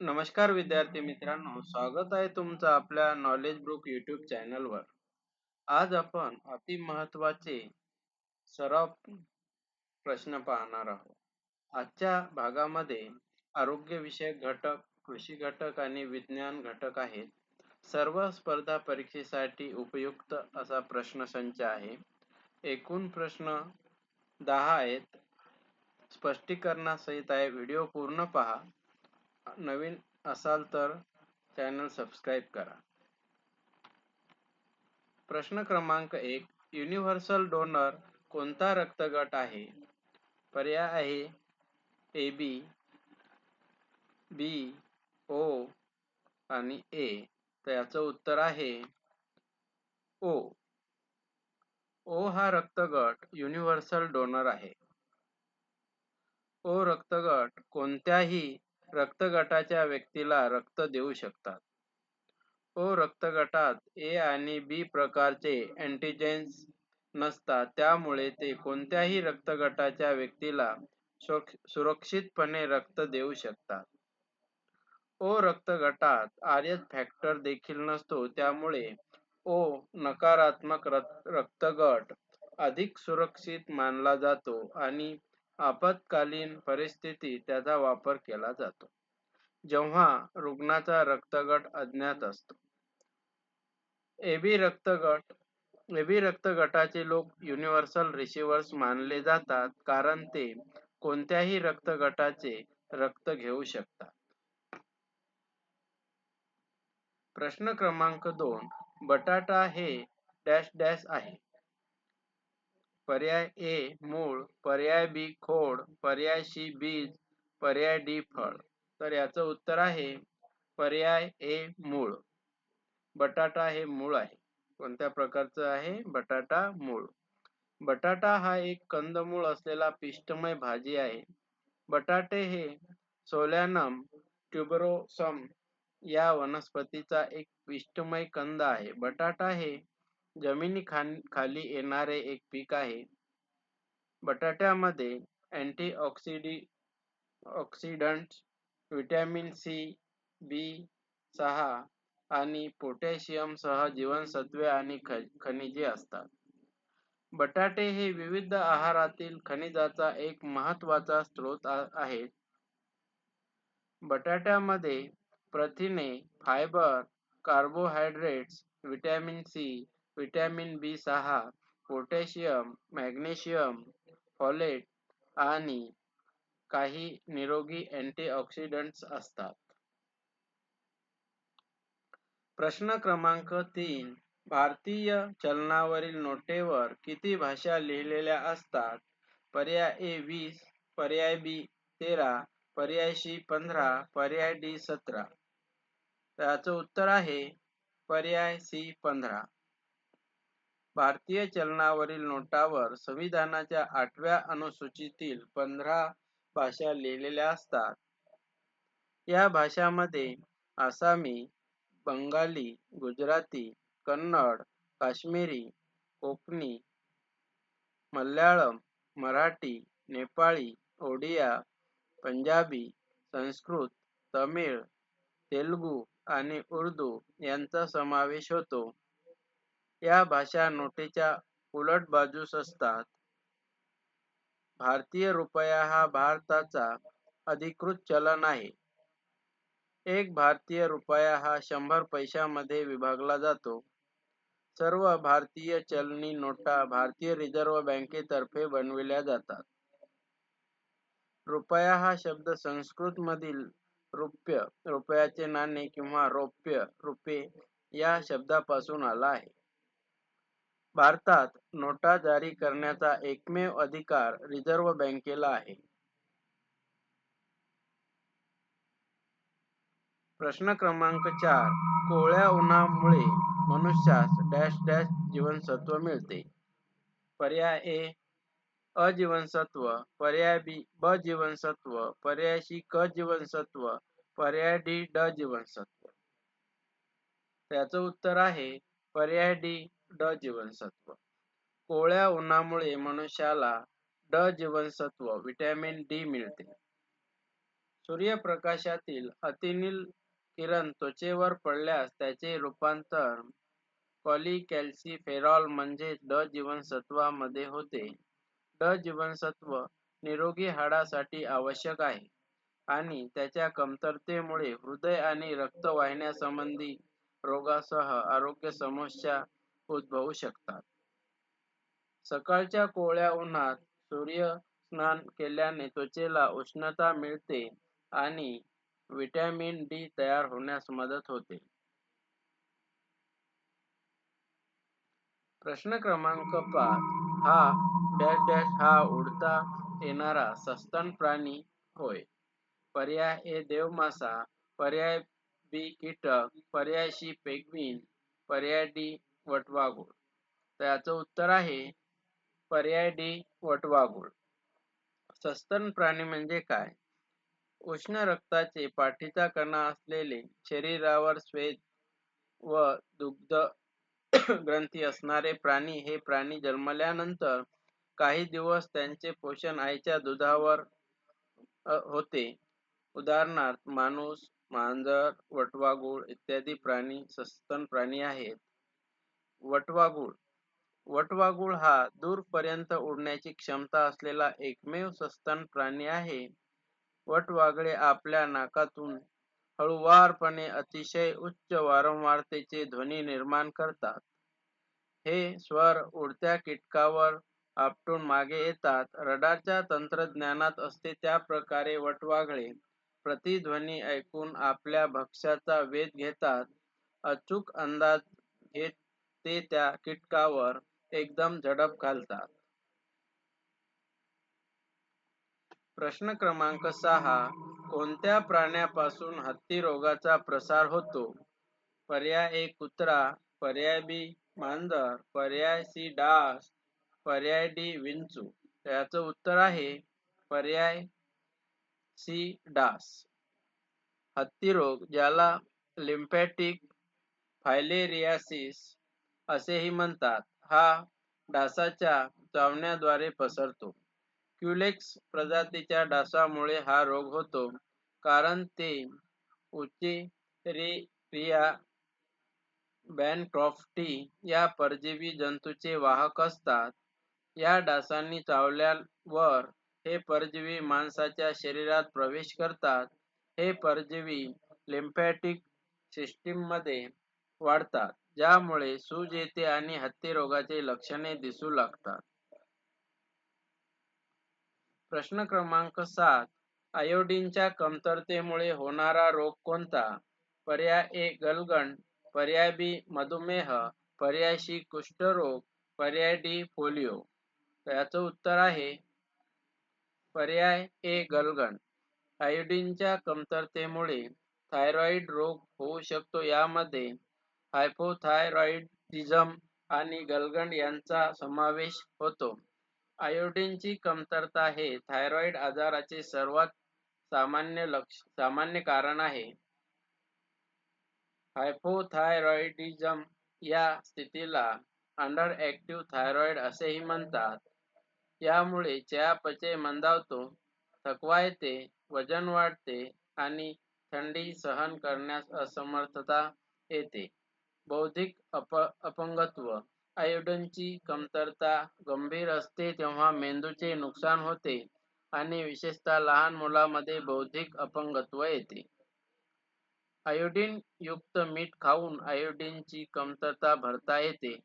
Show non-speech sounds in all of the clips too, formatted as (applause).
नमस्कार विद्यार्थी मित्रांनो स्वागत आहे तुमचं आपल्या नॉलेज बुक युट्यूब चॅनलवर आज आपण अति महत्त्वाचे सराव प्रश्न पाहणार आहोत. आजच्या भागामध्ये आरोग्यविषयक घटक कृषी घटक आणि विज्ञान घटक आहेत. सर्व स्पर्धा परीक्षेसाठी उपयुक्त असा प्रश्न संच आहे. एकूण प्रश्न दहा आहेत. स्पष्टीकरणासहित आहे. व्हिडिओ पूर्ण पहा. नवीन असाल तर चॅनल सबस्क्राईब करा. प्रश्न क्रमांक एक युनिव्हर्सल डोनर कोणता रक्तगट आहे? पर्याय आहे ए बी बी ओ आणि ए तर याचं उत्तर आहे ओ ओ हा रक्तगट युनिव्हर्सल डोनर आहे. ओ रक्तगट कोणत्याही रक्तगटाच्या व्यक्तीला रक्त देऊ शकतात. ओ रक्तगटात ए आणि बी प्रकारचे अँटीजेन्स नसतात त्यामुळे ते कोणत्याही रक्तगटाच्या व्यक्तीला सुरक्षितपणे रक्त देऊ शकतात. ओ रक्तगटात आर्यस फॅक्टर देखील नसतो त्यामुळे ओ नकारात्मक रक्तगट अधिक सुरक्षित मानला जातो आणि आपत्कालीन परिस्थितीत त्याचा वापर केला जातो. जेव्हा रुग्णाचा रक्तगट अज्ञात असतो. एबी रक्तगट एबी रक्तगटाचे लोक युनिव्हर्सल रिसिव्हर्स मानले जातात कारण ते कोणत्याही रक्तगटाचे रक्त घेऊ शकतात. प्रश्न क्रमांक दोन बटाटा हे डॅश डॅश आहे. पर्याय ए मूळ पर्याय बी खोड पर्याय सी बीज पर्याय डी फळ. तर याचं उत्तर आहे पर्याय ए मूळ. बटाटा हे मूळ आहे. कोणत्या प्रकारचं आहे? बटाटा मूळ. बटाटा हा एक कंदमूळ असलेला पिष्टमय भाजी आहे. बटाटे हे सोलॅनम ट्युबरोसम या वनस्पतीचा एक पिष्टमय कंद आहे. बटाटा हे जमिनी खाली येणारे एक पीक आहे. बटाट्यामध्ये अँटी ऑक्सिडी ऑक्सिडंट विटॅमिन सी बी सहा आणि पोटॅशियम सह जीवनसत्वे आणि खनिजे असतात. बटाटे हे विविध आहारातील खनिजाचा एक महत्त्वाचा स्रोत आहे बटाट्यामध्ये प्रथिने fibre carbohydrates vitamin C vitamin B सहा पोटॅशियम मॅग्नेशियम फॉलेट आणि काही निरोगी अँटीऑक्सिडंट्स असतात. प्रश्न क्रमांक तीन भारतीय चलनावरील नोटेवर किती भाषा लिहिलेल्या असतात? पर्याय ए वीस पर्याय बी तेरा पर्याय सी पंधरा पर्याय डी सतरा. त्याचं उत्तर आहे पर्याय सी पंधरा. भारतीय चलनावरील नोटावर संविधानाच्या आठव्या अनुसूचीतील पंधरा भाषा लिहिलेल्या असतात. या भाषामध्ये आसामी बंगाली गुजराती कन्नड काश्मीरी कोकणी मल्याळम मराठी नेपाळी ओडिया पंजाबी संस्कृत तमिळ तेलुगू आणि उर्दू यांचा समावेश होतो. या भाषा नोटेच्या उलट बाजूस असतात. भारतीय रुपया हा भारताचा अधिकृत चलन आहे. एक भारतीय रुपया हा शंभर पैशामध्ये विभागला जातो. सर्व भारतीय चलनी नोटा भारतीय रिझर्व्ह बँकेतर्फे बनविल्या जातात. रुपया हा शब्द संस्कृत मधील रुप्य रुपयाचे नाणे किंवा रौप्य रुपे या शब्दापासून आला आहे. भारतात नोटा जारी करण्याचा एकमेव अधिकार रिझर्व्ह बँकेला आहे. प्रश्न क्रमांक चार. कोवळ्या उन्हामुळे मनुष्यास डॅश डॅश जीवनसत्व मिळते. पर्याय ए. अजीवनसत्व पर्याय बी. ब जीवनसत्व पर्याय सी. क जीवनसत्व पर्याय डी. ड जीवनसत्व त्याचं उत्तर आहे पर्याय डी. ड जीवनसत्व. कोवळ्या उन्हामुळे मनुष्याला ड जीवनसत्व व्हिटॅमिन डी मिळते. सूर्यप्रकाशातील अतिनील किरण त्वचेवर पडल्यास त्याचे रूपांतर कॉलिकॅल्सिफेरॉल म्हणजे ड जीवनसत्वामध्ये होते. ड जीवनसत्व निरोगी हाडासाठी आवश्यक आहे आणि त्याच्या कमतरतेमुळे हृदय आणि रक्तवाहिन्यासंबंधी रोगासह आरोग्य समस्या उद्भवू शकतात. सकाळच्या कोवळ्या उन्हात सूर्य स्नान केल्याने त्वचेला उष्णता मिळते आणि व्हिटॅमिन डी तयार होण्यास मदत होते. प्रश्न क्रमांक पाच. हा डॅश डॅश हा उडता येणारा सस्तन प्राणी होय. पर्याय ए देवमासा पर्याय बी कीटक पर्याय सी पेग्विन पर्याय डी वटवाघूळ. तर याचं उत्तर आहे पर्याय डी वटवाघूळ. सस्तन प्राणी म्हणजे काय? उष्ण रक्ताचे पाठीचा कणा असलेले शरीरावर स्वेद व दुग्ध (coughs) ग्रंथी असणारे प्राणी हे प्राणी जन्मल्यानंतर काही दिवस त्यांचे पोषण आईच्या दुधावर होते. उदाहरणार्थ माणूस मांजर वटवाघूळ इत्यादी प्राणी सस्तन प्राणी आहेत. वटवाघूळ. वटवाघूळ हा दूरपर्यंत उडण्याची क्षमता असलेला एकमेव सस्तन प्राणी आहे. वटवाघळे आपल्या नाकातून हळुवारपणे अतिशय उच्च वारंवारतेचे ध्वनी निर्माण करतात. हे स्वर उडत्या कीटकावर आपटून मागे येतात. रडारच्या तंत्रज्ञानात असते त्या प्रकारे वटवाघळे प्रतिध्वनी ऐकून आपल्या भक्ष्याचा वेध घेतात. अचूक अंदाज घेत ते त्या कीटकावर एकदम झडप घालतात. प्रश्न क्रमांक सहा कोणत्या प्राण्यापासून हत्ती रोगाचा प्रसार होतो? पर्याय ए कुत्रा पर्याय बी मांजर पर्याय सी डास पर्याय डी विंचू. याचं उत्तर आहे पर्याय सी डास. हत्ती रोग ज्याला लिम्फॅटिक फायलेरियासिस असेही म्हणतात. हा डासाच्या चावण्याद्वारे पसरतो. क्युलेक्स प्रजातीच्या डासामुळे हा रोग होतो कारण ते उचेरिया बॅनक्रॉफ्टी या परजीवी जंतूचे वाहक असतात. या डासांनी चावल्यावर हे परजीवी माणसाच्या शरीरात प्रवेश करतात. हे परजीवी लिम्फॅटिक सिस्टीममध्ये वाढतात. ज्यामुळे सूज येते आणि हत्ती रोगाचे लक्षणे दिसू लागतात. प्रश्न क्रमांक सात. आयोडीनच्या कमतरतेमुळे होणारा रोग कोणता? पर्याय ए गलगंड पर्याय बी मधुमेह. पर्याय सी कुष्ठरोग. पर्याय डी पोलिओ. याचं उत्तर आहे पर्याय ए गलगंड आयोडीनच्या कमतरतेमुळे थायरॉइड रोग होऊ शकतो यामध्ये हायपोथायरॉईडिझम आणि गलगंड यांचा समावेश होतो. आयोडीनची कमतरता हे थायरॉईड आजाराचे सर्वात सामान्य लक्ष सामान्य कारण आहे. हायपोथायरॉइडिझम या स्थितीला अंडर ऍक्टिव्ह थायरॉइड असेही म्हणतात. यामुळे चयापचय मंदावतो थकवा येते वजन वाढते आणि थंडी सहन करण्यास असमर्थता येते. बौद्धिक अप अपंगत्व. आयोडनची कमतरता गंभीर असते तेव्हा मेंदूचे नुकसान होते आणि विशेषतः लहान मुलामध्ये बौद्धिक अपंगत्व येते. आयोडीन युक्त मीठ खाऊन आयोडीनची कमतरता भरता येते.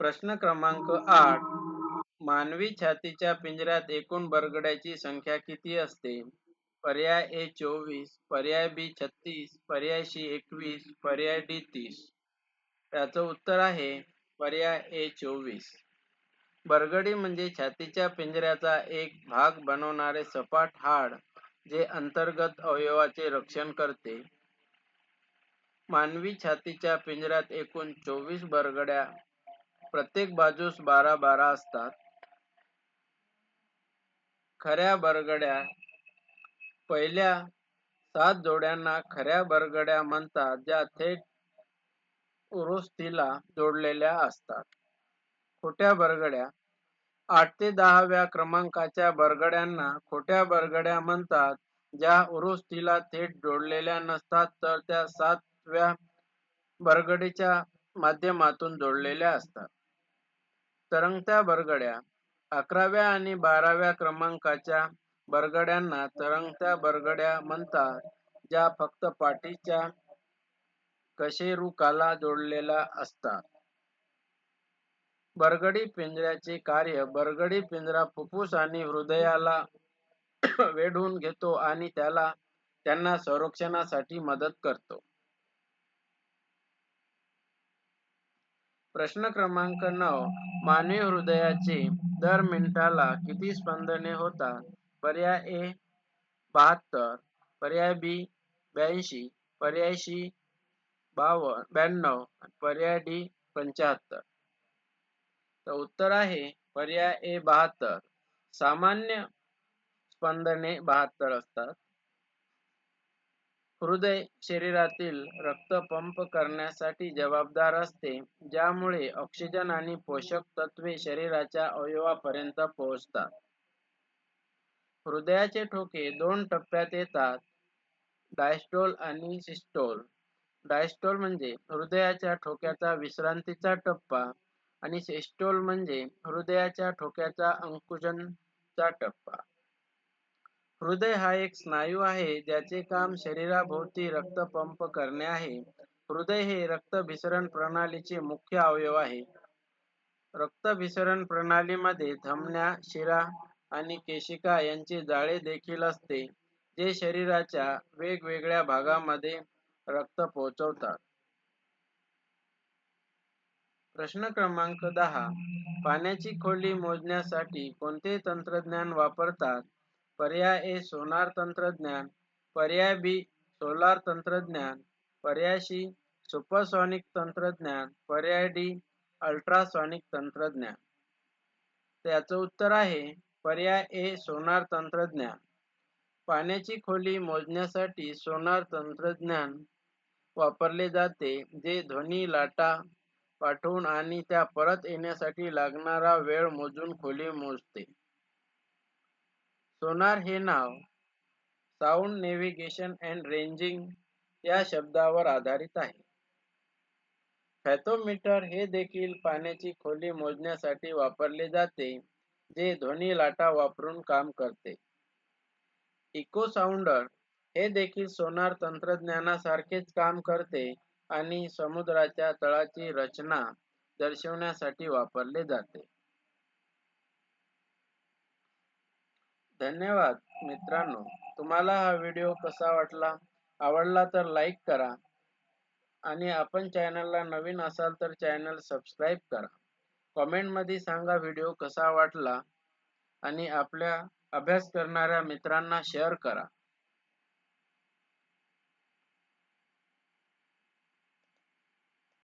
प्रश्न क्रमांक आठ. मानवी छातीच्या पिंजऱ्यात एकूण बरगड्याची संख्या किती असते? पर्याय ए चोवीस पर्याय बी छत्तीस पर्याय सी एकवीस पर्याय डी तीस. याचं उत्तर आहे पर्याय ए चोवीस. बरगडी म्हणजे छातीच्या पिंजऱ्याचा एक भाग बनवणारे सपाट हाड जे अंतर्गत अवयवाचे रक्षण करते. मानवी छातीच्या पिंजऱ्यात एकूण चोवीस बरगड्या प्रत्येक बाजूस बारा बारा असतात. खऱ्या बरगड्या पहिल्या सात जोड्यांना खऱ्या बरगड्या म्हणतात ज्या थेट उरुस्तीला जोडलेल्या असतात. खोट्या बरगड्या. आठ ते दहाव्या क्रमांकाच्या बरगड्यांना खोट्या बरगड्या म्हणतात ज्या उरुस्तीला थेट जोडलेल्या नसतात तर त्या सातव्या बरगडीच्या माध्यमातून जोडलेल्या असतात. तरंगत्या बरगड्या अकराव्या आणि बाराव्या क्रमांकाच्या बरगड्यांना तरंगत्या बरगड्या म्हणतात ज्या फक्त पाठीच्या कशेरुकाला जोडलेल्या असतात. बरगडी पिंजऱ्याचे कार्य बरगडी पिंजरा फुफ्फुस आणि हृदयाला (clears throat) वेढून घेतो आणि त्याला त्यांना संरक्षणासाठी मदत करतो. प्रश्न क्रमांक नऊ मानवी हृदयाचे दर मिनिटाला किती स्पंदने होतात? पर्याय ए बहात्तर पर्याय बी ब्याऐंशी पर्याय सी बावन्न ब्याण्णव पर्याय डी पंच्याहत्तर. तर उत्तर आहे पर्याय ए बहात्तर. सामान्य स्पंदने बहात्तर असतात. हृदय शरीरातील रक्त पंप करण्यासाठी जबाबदार असते ज्यामुळे ऑक्सिजन आणि पोषक तत्वे शरीराच्या अवयवापर्यंत पोहोचतात. हृदयाचे ठोके दोन टप्प्यात येतात. डायस्टोल आणि सिस्टोल डायस्टोल म्हणजे हृदयाच्या ठोक्याचा विश्रांतीचा टप्पा आणि सिस्टोल म्हणजे हृदयाच्या ठोक्याचा अंकुशनचा टप्पा. हृदय हा एक स्नायू आहे ज्याचे काम शरीराभोवती रक्त पंप करणे आहे. हृदय हे रक्तभिसरण प्रणालीचे मुख्य अवयव आहे. रक्तभिसरण प्रणालीमध्ये धमन्या शिरा आणि केशिका यांचे जाळे देखील असते जे शरीराच्या वेगवेगळ्या भागामध्ये रक्त पोहोचवतात. प्रश्न क्रमांक दहा. पाण्याची खोली मोजण्यासाठी कोणते तंत्रज्ञान वापरतात? पर्याय ए सोनार तंत्रज्ञान पर्याय बी सोलार तंत्रज्ञान पर्याय सी सुपरसॉनिक तंत्रज्ञान पर्याय डी अल्ट्रासॉनिक तंत्रज्ञान. त्याचं उत्तर आहे पर्याय ए सोनार तंत्रज्ञान. पाण्याची खोली मोजण्यासाठी सोनार तंत्रज्ञान वापरले जाते जे ध्वनी लाटा पाठवून आणि त्या परत येण्यासाठी लागणारा वेळ मोजून खोली मोजते. सोनार हे नाव साऊंड नेव्हिगेशन अँड रेंजिंग या शब्दावर आधारित आहे. फॅथोमीटर हे देखील पाण्याची खोली मोजण्यासाठी वापरले जाते जे ध्वनी लाटा वापरून काम करते. इको साऊंडर हे देखील सोनार तंत्रज्ञानासारखेच काम करते आणि समुद्राच्या तळाची रचना दर्शवण्यासाठी वापरले जाते. धन्यवाद मित्रांनो. तुम्हाला हा व्हिडिओ कसा वाटला? आवडला तर लाईक करा आणि आपण चॅनलला नवीन असाल तर चॅनल सबस्क्राईब करा. कॉमेंटमध्ये सांगा व्हिडिओ कसा वाटला आणि आपल्या अभ्यास करणाऱ्या मित्रांना शेअर करा.